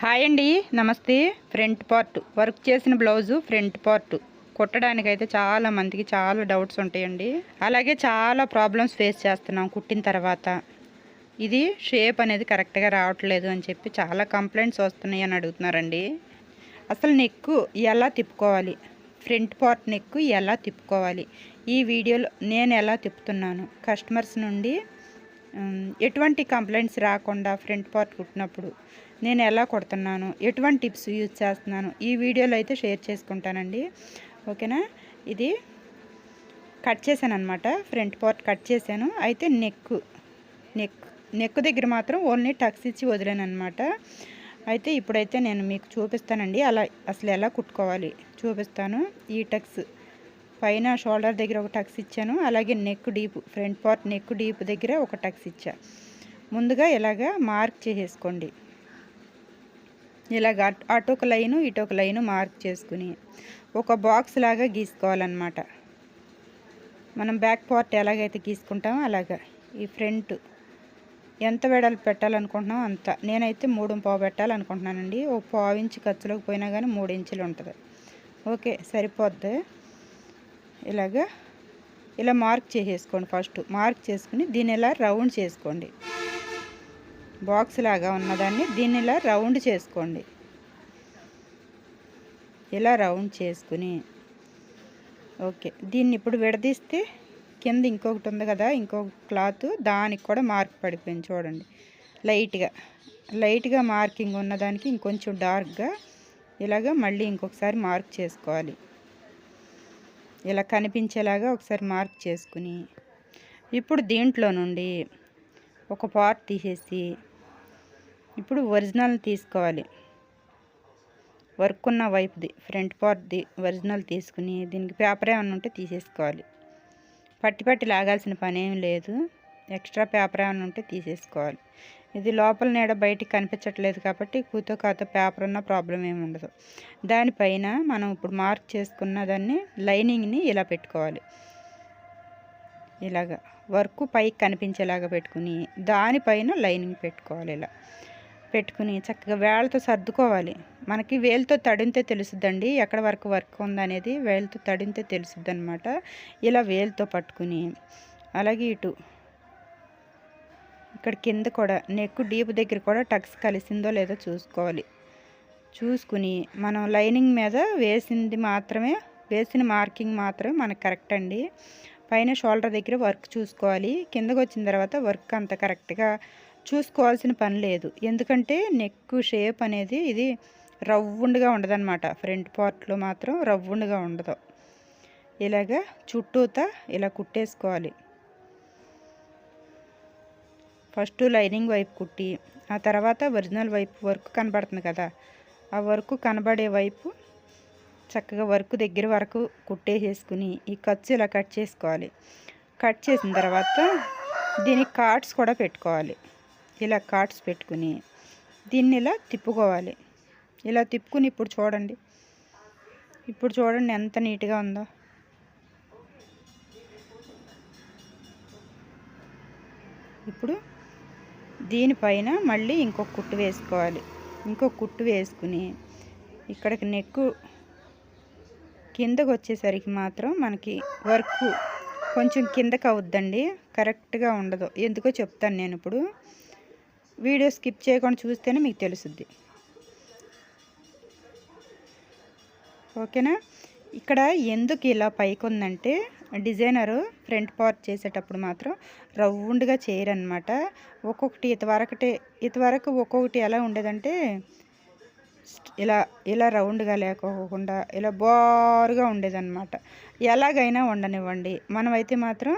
Hi అండి నమస్తే. Front part work చేసిన బ్లౌజు ఫ్రంట్ పార్ట్. కుట్టడానికైతే చాలా మందికి చాలా డౌట్స్ ఉంటాయండి. అలాగే చాలా ప్రాబ్లమ్స్ ఫేస్ చేస్తున్నాం కుట్టిన తర్వాత. ఇది షేప్ అనేది కరెక్ట్గా రావట్లేదు అని చెప్పి చాలా కంప్లైంట్స్ వస్తున్నాయి అని అడుగుతున్నారండి. అసలు నెక్కు ఎలా తిప్పుకోవాలి? ఫ్రంట్ పార్ట్ నెక్కు ఎలా తిప్పుకోవాలి? ఈ వీడియోలో నేను ఎలా తిప్పుతున్నాను? కస్టమర్స్ నుండి ఎటువంటి కంప్లైంట్స్ రాకుండా ఫ్రంట్ పార్ట్ కుట్టినప్పుడు నేను ఎలా కుడుతున్నాను ఎటువంటి టిప్స్ యూజ్ చేస్తున్నాను ఈ వీడియోలో అయితే షేర్ చేసుకుంటానండి. ఓకేనా? ఇది కట్ చేశాను అనమాట ఫ్రంట్ పార్ట్ కట్ చేశాను. అయితే నెక్ నెక్ నెక్ దగ్గర మాత్రం ఓన్లీ టక్స్ ఇచ్చి వదిలాను అనమాట అయితే ఇప్పుడైతే నేను మీకు చూపిస్తానండి అలా అసలు ఎలా కుట్టుకోవాలి చూపిస్తాను. ఈ టక్స్ పైన షోల్డర్ దగ్గర ఒక టక్స్ ఇచ్చాను. అలాగే neck deep front part neck deep దగ్గర ఒక టక్స్ ఇచ్చా. ముందుగా ఇలాగా మార్క్ చేసేసుకోండి. ఇలాగ అటు అటు ఒక లైను ఇటు ఒక లైను మార్క్ చేసుకుని ఒక బాక్స్ లాగా గీసుకోవాలన్నమాట. మనం బ్యాక్ పార్ట్ ఎలాగైతే గీసుకుంటామో అలాగా ఈ ఫ్రంట్ ఎంత వెడలు పెట్టాలనుకుంటున్నాం అంత. నేనైతే మూడు పావు పెట్టాలనుకుంటున్నానండి. ఒక పావు ఇంచు ఖర్చులోకి పోయినా కానీ మూడు ఇంచులు ఉంటుంది. ఓకే సరిపోద్ది. ఇలాగా ఇలా మార్క్ చేసేసుకోండి ఫస్ట్. మార్క్ చేసుకుని దీన్ని ఇలా రౌండ్ చేసుకోండి. బాక్స్ లాగా ఉన్నదాన్ని దీన్ని ఇలా రౌండ్ చేసుకోండి. ఇలా రౌండ్ చేసుకుని. ఓకే. దీన్ని ఇప్పుడు విడదీస్తే కింద ఇంకొకటి ఉంది కదా ఇంకొక క్లాత్ దానికి కూడా మార్క్ పడిపోయింది చూడండి. లైట్గా. లైట్గా మార్కింగ్ ఉన్నదానికి ఇంకొంచెం డార్క్గా ఇలాగ మళ్ళీ ఇంకొకసారి మార్క్ చేసుకోవాలి. ఇలా కనిపించేలాగా ఒకసారి మార్క్ చేసుకుని ఇప్పుడు దీంట్లో నుండి ఒక పార్ట్ తీసేసి ఇప్పుడు ఒరిజినల్ తీసుకోవాలి. వర్క్ ఉన్న వైపుది ఫ్రంట్ పార్ట్ది ఒరిజినల్ తీసుకుని దీనికి పేపర్ ఏమైనా ఉంటే తీసేసుకోవాలి. పట్టి పట్టి లాగాల్సిన పని ఏం లేదు. ఎక్స్ట్రా పేపర్ ఏమైనా ఉంటే తీసేసుకోవాలి. ఇది లోపల నీడ బయటికి కనిపించట్లేదు కాబట్టి కూతో కాతో పేపర్ ఉన్న ప్రాబ్లం ఏమి ఉండదు. దానిపైన మనం ఇప్పుడు మార్క్ చేసుకున్న దాన్ని లైనింగ్ని ఇలా పెట్టుకోవాలి. ఇలాగా వర్క్ పైకి కనిపించేలాగా పెట్టుకుని దానిపైన లైనింగ్ పెట్టుకోవాలి ఇలా. పెట్టుకుని చక్కగా వేళ్ళతో సర్దుకోవాలి. మనకి వేలుతో తడితే తెలుసుద్దండి ఎక్కడ వరకు వర్క్ ఉందనేది వేలుతో తడితే తెలుసుద్ది అనమాట ఇలా వేలుతో పట్టుకుని అలాగే ఇటు ఇక్కడ కింద కూడా నెక్ డీప్ దగ్గర కూడా టక్స్ కలిసిందో లేదో చూసుకోవాలి. చూసుకుని మనం లైనింగ్ మీద వేసింది మాత్రమే వేసిన మార్కింగ్ మాత్రమే మనకు కరెక్ట్ అండి. పైన షోల్డర్ దగ్గర వర్క్ చూసుకోవాలి. కిందకు వచ్చిన తర్వాత వర్క్ అంత కరెక్ట్గా చూసుకోవాల్సిన పని లేదు. ఎందుకంటే నెక్ షేప్ అనేది ఇది రవ్వుండుగా ఉండదన్నమాట. ఫ్రంట్ పార్ట్లో మాత్రం రవ్వుండుగా ఉండదు. ఇలాగా చుట్టూతా ఇలా కుట్టేసుకోవాలి. ఫస్ట్ లైనింగ్ వైపు కుట్టి ఆ తర్వాత ఒరిజినల్ వైపు వర్క్ కనబడుతుంది కదా. ఆ వర్క్ కనబడే వైపు చక్కగా వర్క్ దగ్గర వరకు కుట్టేసేసుకుని ఈ ఖర్చు ఇలా కట్ చేసుకోవాలి. కట్ చేసిన తర్వాత దీనికి కార్డ్స్ కూడా పెట్టుకోవాలి. ఇలా కార్డ్స్ పెట్టుకుని దీన్ని ఇలా తిప్పుకోవాలి. ఇలా తిప్పుకుని ఇప్పుడు చూడండి. ఇప్పుడు చూడండి ఎంత నీట్గా ఉందో. ఇప్పుడు దీనిపైన మళ్ళీ ఇంకొక కుట్టు వేసుకోవాలి. ఇంకొక కుట్టు వేసుకుని ఇక్కడికి నెక్కు కిందకు వచ్చేసరికి మాత్రం మనకి వర్క్ కొంచెం కిందకి అవుద్దండి. కరెక్ట్గా ఉండదు. ఎందుకో చెప్తాను నేను ఇప్పుడు. వీడియో స్కిప్ చేయకుండా చూస్తేనే మీకు తెలుసుద్ది. ఓకేనా? ఇక్కడ ఎందుకు ఇలా పైకి ఉందంటే డిజైనరు ఫ్రంట్ పార్ట్ చేసేటప్పుడు మాత్రం రౌండ్గా చేయరనమాట ఒక్కొక్కటి ఇతవరకటే ఇతవరకు ఒక్కొక్కటి ఎలా ఉండేదంటే ఇలా ఇలా రౌండ్గా లేకోకుండా ఇలా బోరుగా ఉండేదన్నమాట. ఎలాగైనా ఉండనివ్వండి మనమైతే మాత్రం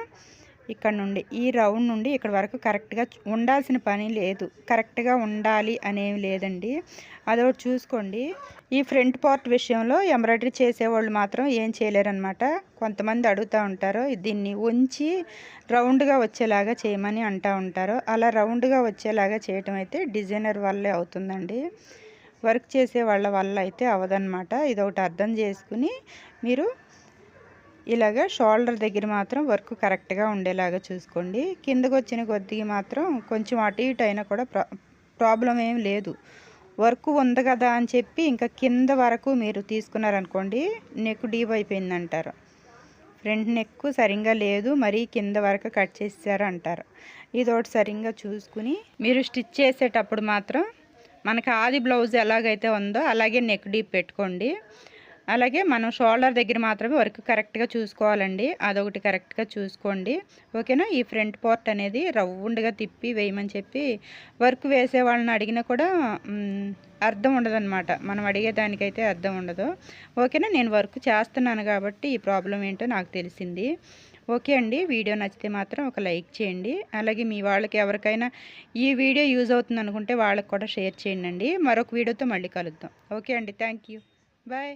ఇక్కడ నుండి ఈ రౌండ్ నుండి ఇక్కడ వరకు కరెక్ట్గా ఉండాల్సిన పని లేదు. కరెక్ట్గా ఉండాలి అనేవి లేదండి. అదొకటి చూసుకోండి. ఈ ఫ్రంట్ పార్ట్ విషయంలో ఎంబ్రాయిడరీ చేసేవాళ్ళు మాత్రం ఏం చేయలేరనమాట కొంతమంది అడుగుతూ ఉంటారు దీన్ని ఉంచి రౌండ్గా వచ్చేలాగా చేయమని అంటూ ఉంటారు. అలా రౌండ్గా వచ్చేలాగా చేయటం అయితే డిజైనర్ వల్లే అవుతుందండి. వర్క్ చేసే వాళ్ళ వల్ల అయితే అవదనమాట ఇది ఒకటి అర్థం చేసుకుని మీరు ఇలాగ షోల్డర్ దగ్గర మాత్రం వర్క్ కరెక్ట్గా ఉండేలాగా చూసుకోండి. కిందకు వచ్చిన కొద్దిగా మాత్రం కొంచెం అటు ఇటు అయినా కూడా ప్రా ప్రాబ్లం ఏం లేదు. వర్క్ ఉంది కదా అని చెప్పి ఇంకా కింద వరకు మీరు తీసుకున్నారనుకోండి నెక్ డీప్ అయిపోయింది అంటారు ఫ్రంట్ నెక్ సరిగ్గా లేదు మరీ కింద వరకు కట్ చేశారు అంటారు. ఇది ఒకటి సరిగ్గా చూసుకుని మీరు స్టిచ్ చేసేటప్పుడు మాత్రం మనకి ఆది బ్లౌజ్ ఎలాగైతే ఉందో అలాగే నెక్ డీప్ పెట్టుకోండి. అలాగే మనం షోల్డర్ దగ్గర మాత్రమే వర్క్ కరెక్ట్గా చూసుకోవాలండి. అదొకటి కరెక్ట్గా చూసుకోండి. ఓకేనా? ఈ ఫ్రంట్ పార్ట్ అనేది రౌండ్గా తిప్పి వేయమని చెప్పి వర్క్ వేసే వాళ్ళని అడిగినా కూడా అర్థం ఉండదన్నమాట. మనం అడిగేదానికైతే అర్థం ఉండదు. ఓకేనా? నేను వర్క్ చేస్తున్నాను కాబట్టి ఈ ప్రాబ్లం ఏంటో నాకు తెలిసింది. ఓకే అండి. వీడియో నచ్చితే మాత్రం ఒక లైక్ చేయండి. అలాగే మీ వాళ్ళకి ఎవరికైనా ఈ వీడియో యూజ్ అవుతుంది అనుకుంటే వాళ్ళకి కూడా షేర్ చేయండి మరొక వీడియోతో మళ్ళీ కలుద్దాం. ఓకే అండి. Thank you. బాయ్.